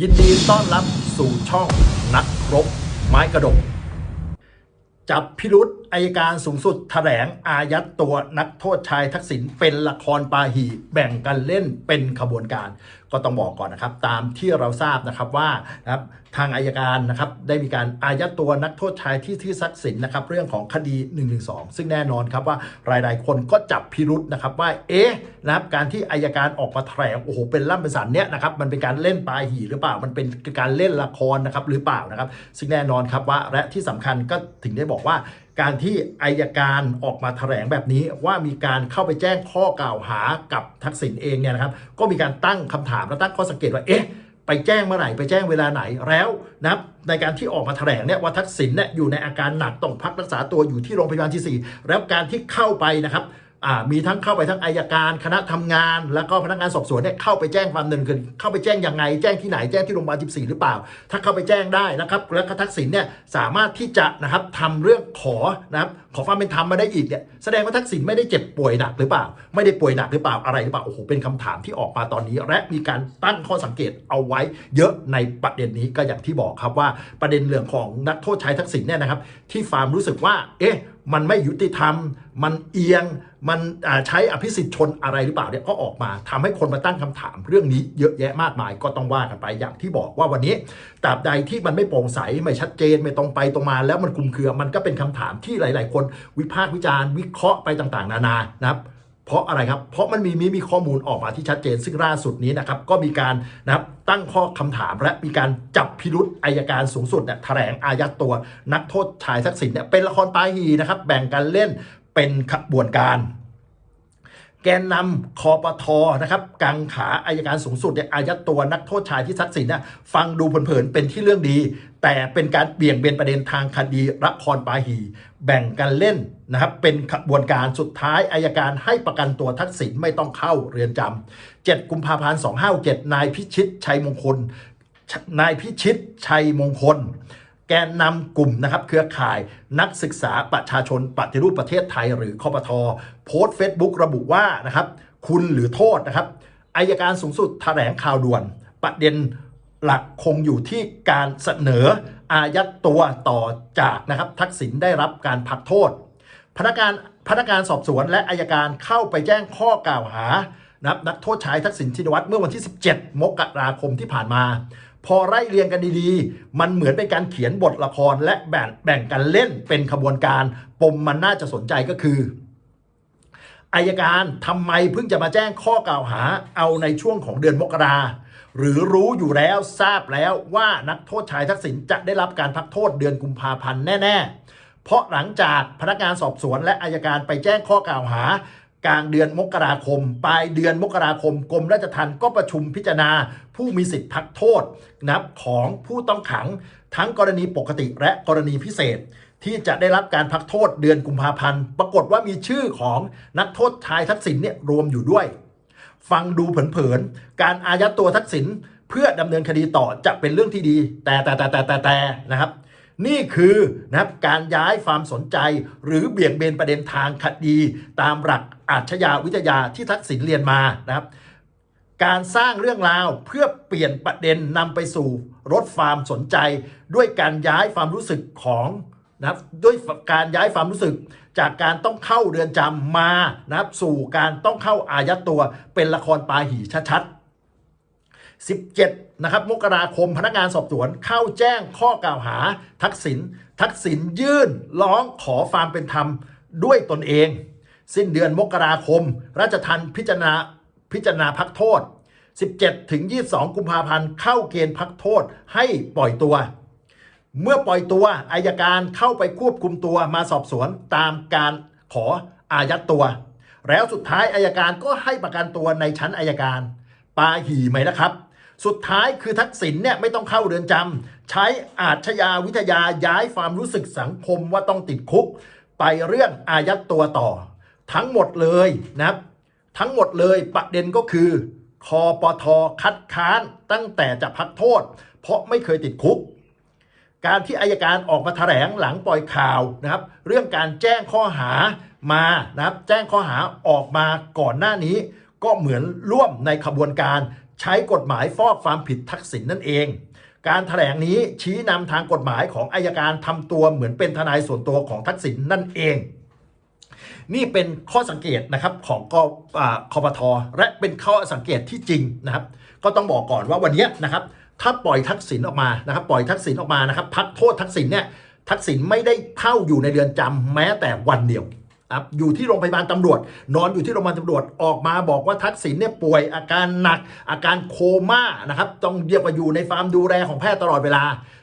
ยินดีต้อนรับสู่ช่องนักรบไม้กระดก จับพิรุษ อายการสูงสุดแถลงอายัดตัวนักโทษชายทักษิณเป็นละครปาหีแบ่งกันเล่นเป็นขบวนการ ก็ต้องบอกก่อนนะครับ ตามที่เราทราบนะครับว่านะครับทางอายการนะครับได้มีการอายัดตัวนักโทษชายที่ที่ทักษิณนะครับเรื่องของคดี112ซึ่งแน่นอนครับว่าหลายๆคนก็จับพิรุษนะครับว่าเอ๊ะนะครับการที่อายการออกมาแถลงโอ้โหเป็นล่ำเป็นสันเนี่ยนะครับมันเป็นการเล่นปาหีหรือเปล่า มันเป็นการเล่นละครนะครับหรือเปล่านะครับ ซึ่งแน่นอนครับว่าและที่สำคัญก็ถึงได้บอกว่า การที่อายการออกมาแถลงแบบนี้ว่ามีการเข้าไปแจ้งข้อกล่าวหากับทักษิณเองเนี่ยนะครับก็มีการตั้งคำถามและตั้งข้อสังเกตว่าเอ๊ะไปแจ้งเมื่อไหร่ไปแจ้งเวลาไหนแล้วนะครับในการที่ออกมาแถลงเนี่ยว่าทักษิณเนี่ยอยู่ในอาการหนักต้องพักรักษาตัวอยู่ที่โรงพยาบาลที่ 4 แล้วการที่เข้าไปนะครับ มีทั้งเข้าไปทั้งอายการคณะทำงาน แล้วก็พนักงานสอบสวนเนี่ยเข้าไปแจ้งความเนินคืนเข้าไปแจ้งยังไง แจ้งที่ไหนแจ้งที่โรงพยาบาล14 หรือเปล่า ถ้าเข้าไปแจ้งได้นะครับ แล้วก็ทักษิณเนี่ยสามารถที่จะนะครับทำเรื่องขอนะครับ ขอความเป็นธรรมมาได้อีกเนี่ยแสดงว่าทักษิณไม่ได้เจ็บป่วยหนักหรือเปล่า ไม่ได้ป่วยหนักหรือเปล่าอะไรหรือเปล่าโอ้โหเป็นคำถามที่ออกมาตอนนี้ และมีการตั้งข้อสังเกตเอาไว้ เยอะในประเด็นนี้ก็อย่างที่บอกครับว่าประเด็นเรื่องของนักโทษชายทักษิณเนี่ยนะครับ ที่ฟาร์มรู้สึกว่า เอ๊ะมันไม่ยุติธรรม มันเอียง มันใช้อภิสิทธิ์ชนอะไรหรือเปล่าเนี่ยก็ออกมาทำให้คนมาตั้งคำถามเรื่องนี้เยอะแยะมากมายก็ต้องว่ากันไปอย่างที่บอกว่าวันนี้ตราบใดที่มันไม่โปร่งใสไม่ชัดเจนไม่ตรงไปตรงมาแล้วมันคลุมเครือ มันก็เป็นคำถามที่หลาย ๆ คนวิพากษ์วิจารณ์วิเคราะห์ไปต่างๆ นานานะครับเพราะอะไรครับ เพราะมันมีมีมีข้อมูลออกมาที่ชัดเจน ซึ่งล่าสุดนี้นะครับก็มีการนะครับตั้งข้อคำถามและมีการจับพิรุษอายการสูงสุดเนี่ยแถลงอายัดตัวนักโทษชายทักษิณเนี่ยเป็นละครปาหีนะครับแบ่งกันเล่นเป็นขบวนการ แกนนำคอปทนะครับกังขาอายการสูงสุดเนี่ยอายัดตัวนักโทษชายที่ทักษิณนี่ยฟังดูเผินๆเป็นที่เรื่องดี แต่เป็นการเบี่ยงเบนประเด็นทางคดีละครปาหี แบ่งกันเล่นนะครับเป็นขบวนการสุดท้ายอายการให้ประกันตัวทักษิณไม่ต้องเข้าเรือนจำ7กุมภาพันธ์257นายพิชิตชัยมงคลนายพิชิตชัยมงคล แกนนำกลุ่มนะครับเครือข่ายนักศึกษาประชาชนปฏิรูปประเทศไทยหรือคอปทอโพสต์เฟซบุ๊กระบุว่านะครับคุณหรือโทษนะครับอายการสูงสุดแถลงข่าวด่วน ประเด็นหลักคงอยู่ที่การเสนออายัดตัวต่อจากนะครับทักษิณได้รับการพักโทษ พนักงานพนักงานสอบสวนและอายการเข้าไปแจ้งข้อกล่าวหานับนักโทษชายทักษิณชินวัตรเมื่อวันที่ 17 มกราคมที่ผ่านมา พอไล่เรียงกันดีๆ มันเหมือนเป็นการเขียนบทละครและแบ่งแบ่งกันเล่นเป็นขบวนการ ปมมันน่าจะสนใจก็คืออายการทำไมเพิ่งจะมาแจ้งข้อกล่าวหาเอาในช่วงของเดือนมกราหรือรู้อยู่แล้วทราบแล้วว่านักโทษชายทักษิณจะได้รับการพักโทษเดือนกุมภาพันธ์แน่ ๆ เพราะหลังจากพนักงานสอบสวนและอายการไปแจ้งข้อกล่าวหา กลางเดือนมกราคม ปลายเดือนมกราคมกรมราชทัณฑ์ก็ประชุมพิจารณา ผู้มีสิทธิพักโทษนับของผู้ต้องขัง ทั้งกรณีปกติและกรณีพิเศษ ที่จะได้รับการพักโทษเดือนกุมภาพันธ์ปรากฏว่ามีชื่อของนักโทษชายทักษิณเนี่ยรวมอยู่ด้วย ฟังดูเผินๆการอายัดตัวทักษิณเพื่อดำเนินคดีต่อจะเป็นเรื่องที่ดี แต่แต่แต่แต่แต่แต่นะครับ นี่คือนะครับการย้ายความสนใจ หรือเบี่ยงเบนประเด็นทางคดีตามหลักอาชญาวิทยาที่ทักษิณเรียนมานะครับ การสร้างเรื่องราวเพื่อเปลี่ยนประเด็นนำไปสู่ลดความสนใจ ด้วยการย้ายความรู้สึกของนะครับด้วยการย้ายความรู้สึกจากการต้องเข้าเรือนจำมานะครับสู่การต้องเข้าอายัดตัวเป็นละครปาหีชัดๆ 17 นะครับ มกราคมพนักงานสอบสวนเข้าแจ้งข้อกล่าวหาทักษิณทักษิณยื่นร้องขอความเป็นธรรมด้วยตนเอง สิ้นเดือนมกราคม ราชทันพิจารณาพิจารณาพักโทษ 17 ถึง 22 กุมภาพันธ์เข้าเกณฑ์พักโทษให้ปล่อยตัว เมื่อปล่อยตัวอายการเข้าไปควบคุมตัวมาสอบสวนตามการขออายัดตัว แล้วสุดท้ายอายการก็ให้ประกันตัวในชั้นอายการปาหีไหมนะครับ สุดท้ายคือทักษิณเนี่ยไม่ต้องเข้าเรือนจำใช้อาชญาวิทยาย้ายความรู้สึกสังคมว่าต้องติดคุก ไปเรื่องอายัดตัวต่อ ทั้งหมดเลยนะครับทั้งหมดเลยประเด็นก็คือคอปทคัดค้านตั้งแต่จะพักโทษ เพราะไม่เคยติดคุก การที่อายการออกมาแถลงหลังปล่อยข่าวนะครับ เรื่องการแจ้งข้อหามานะครับ แจ้งข้อหาออกมาก่อนหน้านี้ ก็เหมือนร่วมในขบวนการ ใช้กฎหมายฟอกความผิดทักษิณนั่นเอง การถแถลงนี้ชี้นำทางกฎหมายของอายการทำตัวเหมือนเป็นทนายส่วนตัวของทักษิณนั่นเองนี่เป็นข้อสังเกตนะครับของกอคอปทและเป็นข้อสังเกตที่จริงนะครับ ก็ต้องบอกก่อนว่าวันนี้นะครับ ถ้าปล่อยทักษิณออกมานะครับ ปล่อยทักษิณออกมานะครับ พักโทษทักษิณเนี่ยทักษิณไม่ได้เข้าอยู่ในเรือนจำแม้แต่วันเดียว ครับอยู่ที่โรงพยาบาลตำรวจ นอนอยู่ที่โรงพยาบาลตำรวจออกมาบอกว่าทักษิณเนี่ยป่วยอาการหนัก อาการโคม่านะครับต้องเรียกว่าอยู่ในความดูแลของแพทย์ตลอดเวลา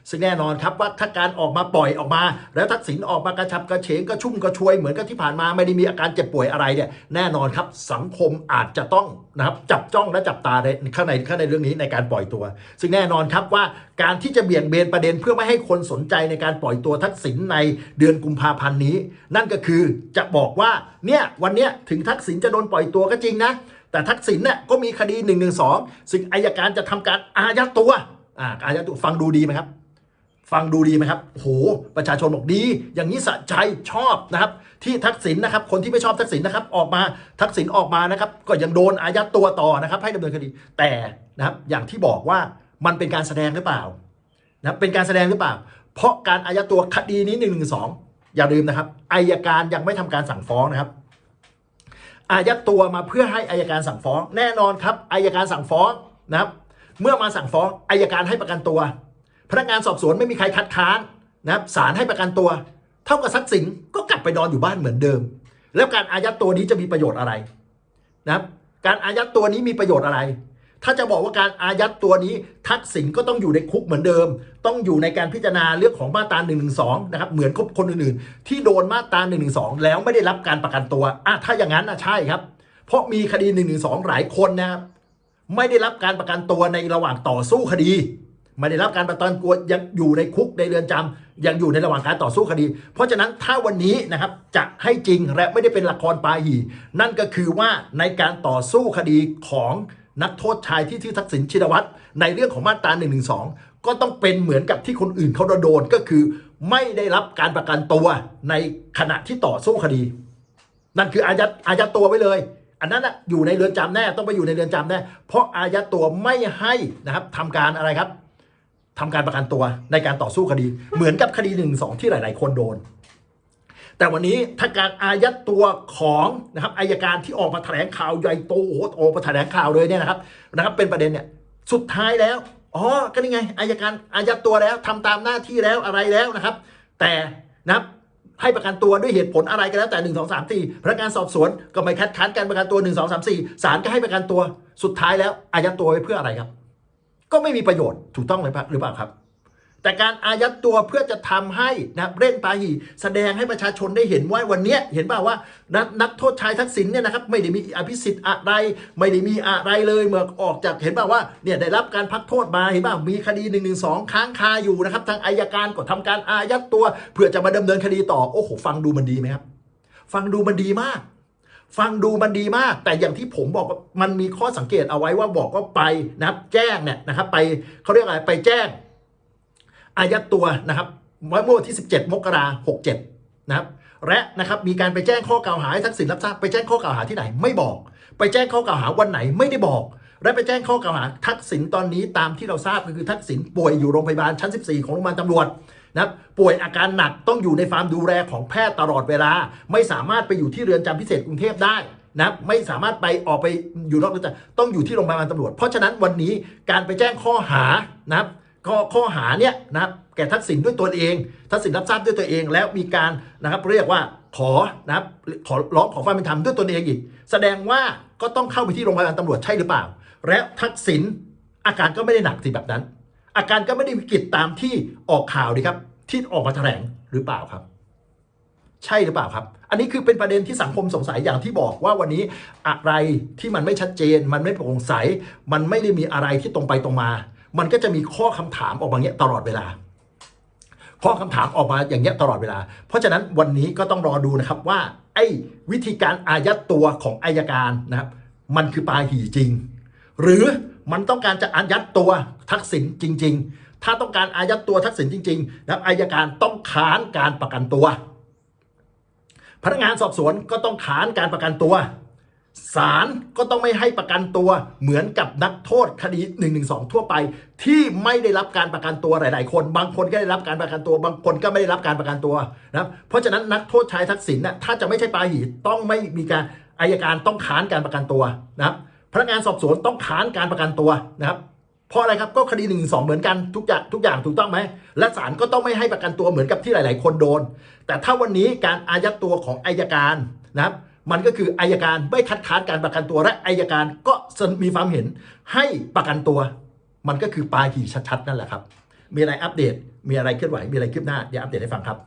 ซึ่งแน่นอนครับว่าถ้าการออกมาปล่อยออกมา แล้วทักษิณออกมากระชับกระเฉงกระชุ่มกระชวยเหมือนกับที่ผ่านมาไม่ได้มีอาการเจ็บป่วยอะไรเนี่ยแน่นอนครับสังคมอาจจะต้องนะครับจับจ้องและจับตาในข้างในข้างในเรื่องนี้ในการปล่อยตัว ซึ่งแน่นอนครับว่าการที่จะเบี่ยงเบนประเด็นเพื่อไม่ให้คนสนใจในการปล่อยตัวทักษิณในเดือนกุมภาพันธ์นี้ นั่นก็คือจะบอกว่าเนี่ยวันเนี้ยถึงทักษิณจะโดนปล่อยตัวก็จริงนะแต่ทักษิณเนี่ยก็มีคดี1นึซึ่งอายการจะทำการอายัดตัวอ่าอายัดตัวฟังดูดีไหมครับ ฟังดูดีไหมครับโหประชาชนบอกดี อย่างนี้สะใจชอบนะครับ ที่ทักษิณนะครับ คนที่ไม่ชอบทักษิณนะครับ ออกมาทักษิณออกมานะครับ ก็ยังโดนอายัดตัวต่อนะครับ ให้ดำเนินคดี แต่นะครับ อย่างที่บอกว่ามันเป็นการแสดงหรือเปล่านะเป็นการแสดงหรือเปล่า เพราะการอายัดตัวคดีนี้หนึ่งหนึ่งสองอย่าลืมนะครับอายการยังไม่ทำการสั่งฟ้องนะครับอายัดตัวมาเพื่อให้อายการสั่งฟ้อง แน่นอนครับอายการสั่งฟ้องนะครับ เมื่อมาสั่งฟ้องอายการให้ประกันตัว พนักงานสอบสวนไม่มีใครคัดค้านนะครับศาลให้ประกันตัว เท่ากับทรัพย์สินก็กลับไปนอนอยู่บ้านเหมือนเดิม แล้วการอายัดตัวนี้จะมีประโยชน์อะไรนะครับ การอายัดตัวนี้มีประโยชน์อะไร ถ้าจะบอกว่าการอายัดตัวนี้ทักษิณก็ต้องอยู่ในคุกเหมือนเดิม ต้องอยู่ในการพิจารณาเรื่องของมาตรา1นึนะครับเหมือนคนอื่นๆ ที่โดนมาตรา1นึแล้วไม่ได้รับการประกันตัวอะถ้าอย่างนั้นนะใช่ครับ เพราะมีคดี1นึหลายคนนะครับไม่ได้รับการประกันตัวในระหว่างต่อสู้คดี ไม่ได้รับการประกันตัวยังอยู่ในคุกในเรือนจำยังอยู่ในระหว่างการต่อสู้คดี เพราะฉะนั้นถ้าวันนี้นะครับจะให้จริงและไม่ได้เป็นละครปาหีนั่นก็คือว่าในการต่อสู้คดีของนักโทษชายที่ชื่อทักษิณชินวัตรในเรื่องของมาตรา1นึก็ต้องเป็นเหมือนกับที่คนอื่นเขาโดนก็คือ ไม่ได้รับการประกันตัวในขณะที่ต่อสู้คดี นั่นคืออายัดอายัดตัวไว้เลย อันนั้นนะอยู่ในเรือนจำแน่ต้องไปอยู่ในเรือนจำแน่เพราะอายัดตัวไม่ให้นะครับทำการอะไรครับ ทำการประกันตัวในการต่อสู้คดี เหมือนกับคดีหนึ่งสองที่หลาย ๆ คนโดน แต่วันนี้ถ้าการอายัดตัวของนะครับอายการที่ออกมาแถลงข่าวใหญ่โตโอ้โหออกมาแถลงข่าวเลยเนี่ยนะครับนะครับ เป็นประเด็นเนี่ยสุดท้ายแล้วอ๋อก็นี่ไงอายการอายัดตัวแล้วทำตามหน้าที่แล้วอะไรแล้วนะครับ แต่นะครับให้ประกันตัวด้วยเหตุผลอะไรก็แล้วแต่หนึ่งสองสามสี่พนักงานสอบสวนก็ไม่คัดค้านการประกันตัวหนึ่งสองสามสี่ศาลก็ให้ประกันตัวสุดท้ายแล้วอายัดตัวไว้เพื่ออะไรครับ ก็ไม่มีประโยชน์ถูกต้องเลยหรือเปล่าครับ แต่การอายัดตัวเพื่อจะทำให้นะเร่งปาหีแสดงให้ประชาชนได้เห็นว่าวันเนี้ยเห็นป่าว่านักนักโทษชายทักษิณเนี่ยนะครับไม่ได้มีอภิสิทธิ์อะไร ไม่ได้มีอะไรเลยเมื่อออกจากเห็นป่าว่าเนี่ยได้รับการพักโทษมาเห็นป่ามีคดี1นึค้างคาอยู่นะครับทางอายการก็ทำการอายัดตัว เพื่อจะมาดำเนินคดีต่อโอ้โหฟังดูมันดีไหมครับ ฟังดูมันดีมาก ฟังดูมันดีมาก แต่อย่างที่ผมบอกมันมีข้อสังเกตเอาไว้ว่าบอกว่าไปนะครับ แจ้งเนี่ยนะครับ ไปเขาเรียกอะไรไปแจ้งอายัดตัวนะครับเมื่อวันที่ 17 มกราคม67นะครับ และนะครับมีการไปแจ้งข้อกล่าวหาให้ทักษิณรับทราบไปแจ้งข้อกล่าวหาที่ไหนไม่บอก ไปแจ้งข้อกล่าวหาวันไหนไม่ได้บอก และไปแจ้งข้อกล่าวหาทักษิณตอนนี้ตามที่เราทราบก็คือทักษิณป่วยอยู่โรงพยาบาลชั้น 14 ของโรงพยาบาลตำรวจ นะป่วยอาการหนักต้องอยู่ในความดูแลของแพทย์ตลอดเวลา ไม่สามารถไปอยู่ที่เรือนจำพิเศษกรุงเทพได้นะไม่สามารถไปออกไปอยู่นอกเรือนจำต้องอยู่ที่โรงพยาบาลตำรวจ เพราะฉะนั้นวันนี้การไปแจ้งข้อหานะข้อข้อหาเนี่ยนะแก่ทักษิณด้วยตัวเอง ทักษิณรับทราบด้วยตัวเอง แล้วมีการนะครับเรียกว่าขอนะครับขอร้องขอความเป็นธรรมด้วยตัวเองอีก แสดงว่าก็ต้องเข้าไปที่โรงพยาบาลตำรวจใช่หรือเปล่า และทักษิณอาการก็ไม่ได้หนักสิแบบนั้น อาการก็ไม่ได้วิกฤตตามที่ออกข่าวดีครับ ที่ออกมาแถลงหรือเปล่าครับ ใช่หรือเปล่าครับ อันนี้คือเป็นประเด็นที่สังคมสงสัยอย่างที่บอกว่าวันนี้อะไรที่มันไม่ชัดเจน มันไม่โปร่งใส มันไม่ได้มีอะไรที่ตรงไปตรงมา มันก็จะมีข้อคำถามออกมาเงี้ยตลอดเวลาข้อคำถามออกมาอย่างเงี้ยตลอดเวลา เพราะฉะนั้นวันนี้ก็ต้องรอดูนะครับว่า ไอ้วิธีการอายัดตัวของอายการนะครับ มันคือปาหี่จริง หรือ มันต้องการจะอายัดตัวทักษิณจริง ๆ ถ้าต้องการอายัดตัวทักษิณจริงๆนะอายการต้องค้านการประกันตัว พนักงานสอบสวนก็ต้องค้านการประกันตัวศาลก็ต้องไม่ให้ประกันตัวเหมือนกับนักโทษคดี1นึทั่วไป ที่ไม่ได้รับการประกันตัวหลาย ๆ คน บางคนก็ได้รับการประกันตัว บางคนก็ไม่ได้รับการประกันตัวนะเพราะฉะนั้นนักโทษชายทักษิณน่ะถ้าจะไม่ใช่ปาหีต้องไม่มีการอายการต้องค้านการประกันตัวนะครับ พนักงานสอบสวนต้องค้านการประกันตัวนะครับเพราะอะไรครับก็คดีหนึ่งสองเหมือนกันทุกอย่างทุกอย่างถูกต้องไหมและศาลก็ต้องไม่ให้ประกันตัวเหมือนกับที่หลาย ๆ คนโดน แต่ถ้าวันนี้การอายัดตัวของอายการนะครับ มันก็คืออายการไม่คัดค้านการประกันตัวและอายการก็มีความเห็นให้ประกันตัว มันก็คือปลาหีชัด ๆ นั่นแหละครับ มีอะไรอัปเดต มีอะไรเคลื่อนไหวมีอะไรคืบหน้าเดี๋ยวอัปเดตให้ฟังครับ